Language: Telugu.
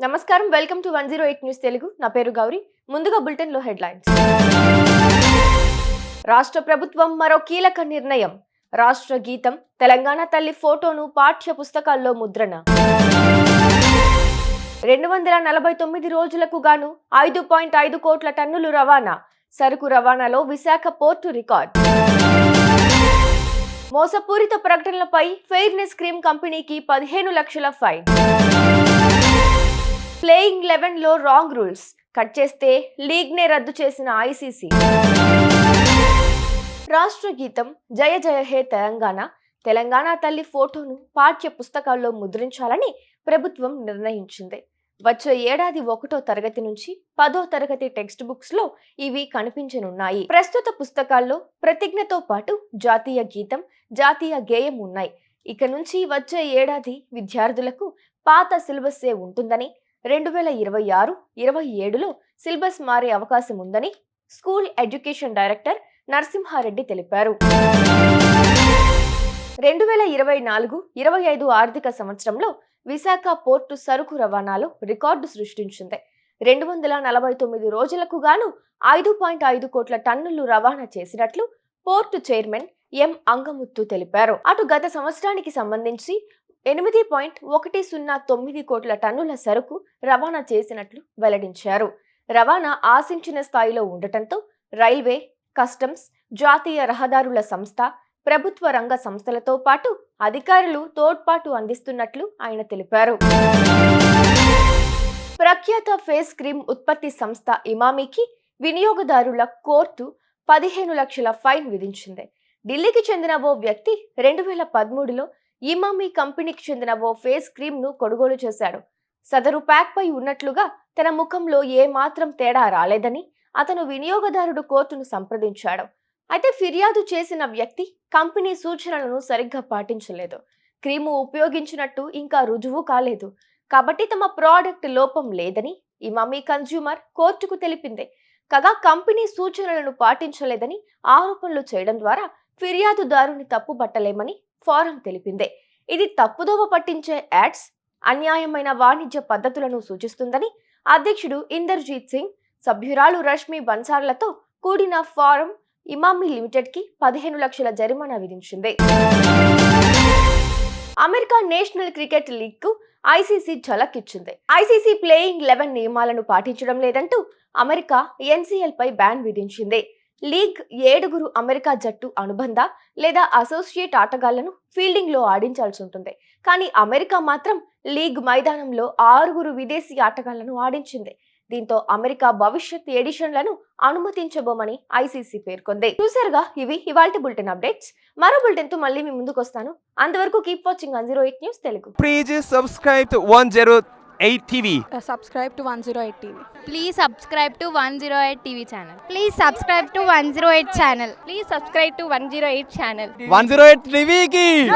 నమస్కారం. Welcome to one zero eight news Telugu. నా పేరు గౌరీ. ముందుగా బులెటిన్లో హెడ్లైన్స్. రాష్ట్ర ప్రభుత్వం మరో కీలక నిర్ణయం. రాష్ట్ర గీతం తెలంగాణ తల్లి ఫోటోను పాఠ్య పుస్తకాల్లో ముద్రణ. రెండు వందల నలభై తొమ్మిది రోజులకు గాను ఐదు పాయింట్ ఐదు కోట్ల టన్నులు రవాణా. సరుకు రవాణాలో విశాఖ పోర్టు రికార్డ్. మోసపూరిత ప్రకటనలపై ఫెయిర్నెస్ క్రీమ్ కంపెనీకి పదిహేను లక్షల ఫైన్. ప్లేయింగ్ లెవెన్లో రాంగ్ రూల్స్ కట్ చేస్తే లీగ్ నే రద్దు చేసిన ఐసీసీ రాష్ట్ర గీతం జయ జయ హే తెలంగాణ. తెలంగాణ తల్లి ఫోటోను పాఠ్య పుస్తకాల్లో ముద్రించాలని ప్రభుత్వం నిర్ణయించింది. వచ్చే ఏడాది ఒకటో తరగతి నుంచి పదో తరగతి టెక్స్ట్ బుక్స్లో ఇవి కనిపించనున్నాయి. ప్రస్తుత పుస్తకాల్లో ప్రతిజ్ఞతో పాటు జాతీయ గీతం జాతీయ గేయం ఉన్నాయి. ఇక నుంచి వచ్చే ఏడాది విద్యార్థులకు పాత సిలబస్సే ఉంటుందని రెండు వేల ఇరవై ఆరు ఇరవై ఏడులో సిలబస్ మారే అవకాశం ఉందని స్కూల్ ఎడ్యుకేషన్ డైరెక్టర్ నరసింహారెడ్డి తెలిపారు. రెండు వేల ఇరవై నాలుగు ఇరవై ఐదు ఆర్థిక సంవత్సరంలో విశాఖ పోర్టు సరుకు రవాణాలో రికార్డు సృష్టించింది. రెండు వందల నలభై తొమ్మిది రోజులకు గాను ఐదు పాయింట్ ఐదు కోట్ల టన్నులు రవాణా చేసినట్లు పోర్టు చైర్మన్ ఎం అంగముత్తు తెలిపారు. అటు గత సంవత్సరానికి సంబంధించి ఎనిమిది పాయింట్ ఒకటి సున్నా తొమ్మిది కోట్ల టన్నుల సరుకు రవాణా చేసినట్లు వెల్లడించారు. రవాణా ఆశించిన స్థాయిలో ఉండటంతో రైల్వే కస్టమ్స్ జాతీయ రహదారుల సంస్థ ప్రభుత్వ రంగ సంస్థలతో పాటు అధికారులు తోడ్పాటు అందిస్తున్నట్లు ఆయన తెలిపారు. ప్రఖ్యాత ఫేస్ క్రీమ్ ఉత్పత్తి సంస్థ ఇమామీకి వినియోగదారుల కోర్టు పదిహేను లక్షల ఫైన్ విధించింది. ఢిల్లీకి చెందిన ఓ వ్యక్తి రెండు వేల పదమూడులో ఇమామీ కంపెనీకి చెందిన ఓ ఫేస్ క్రీమ్ను కొనుగోలు చేశాడు. సదరు ప్యాక్ పై ఉన్నట్లుగా తన ముఖంలో ఏ మాత్రం తేడా రాలేదని అతను వినియోగదారుడు కోర్టును సంప్రదించాడు. అయితే ఫిర్యాదు చేసిన వ్యక్తి కంపెనీ సూచనలను సరిగ్గా పాటించలేదు. క్రీము ఉపయోగించినట్టు ఇంకా రుజువు కాలేదు. కాబట్టి తమ ప్రోడక్ట్ లోపం లేదని ఇమామీ కన్జ్యూమర్ కోర్టుకు తెలిపింది. కాగా కంపెనీ సూచనలను పాటించలేదని ఆరోపణలు చేయడం ద్వారా ఫిర్యాదుదారుని తప్పుబట్టలేమని ఫారం తెలిపింది. ఇది తప్పుదోవ పట్టించే యాడ్స్ అన్యాయమైన వాణిజ్య పద్ధతులను సూచిస్తుందని అధ్యక్షుడు ఇందర్జీత్ సింగ్ సభ్యురాలు రష్మి బన్సార్లతో కూడిన ఫారం ఇమామి లిమిటెడ్కి పదిహేను లక్షల జరిమానా విధించింది. అమెరికా నేషనల్ క్రికెట్ లీగ్కు ఐసీసీ ఝలక్ ఇచ్చింది ఐసీసీ ప్లేయింగ్ లెవెన్ నియమాలను పాటించడం లేదంటూ అమెరికా ఎన్సీఎల్ పై బ్యాన్ విధించింది. లీగ్ ఏడుగురు అమెరికా జట్టు అనుబంధ లేదా అసోసియేట్ ఆటగాళ్ళను ఫీల్డింగ్లో ఆడించాల్సి ఉంటుంది. కానీ అమెరికా మాత్రం లీగ్ మైదానంలో ఆరుగురు విదేశీ ఆటగాళ్ళను ఆడించింది. దీంతో అమెరికా భవిష్యత్ ఎడిషన్లను అనుమతించబోమని ఐసీసీ పేర్కొంది. చూసారుగా ఇవి ఇవాల్టి బులెటిన్ అప్డేట్స్. మరో బులెటిన్తో మళ్ళీ మీ ముందుకు వస్తాను అంతవరకు keep watching one zero eight news Telugu. One zero Please subscribe to 108 TV. uh, subscribe to 108 TV. Please subscribe to 108 TV channel. Please subscribe to 108 channel. Please subscribe to 108 channel. 108 TV ki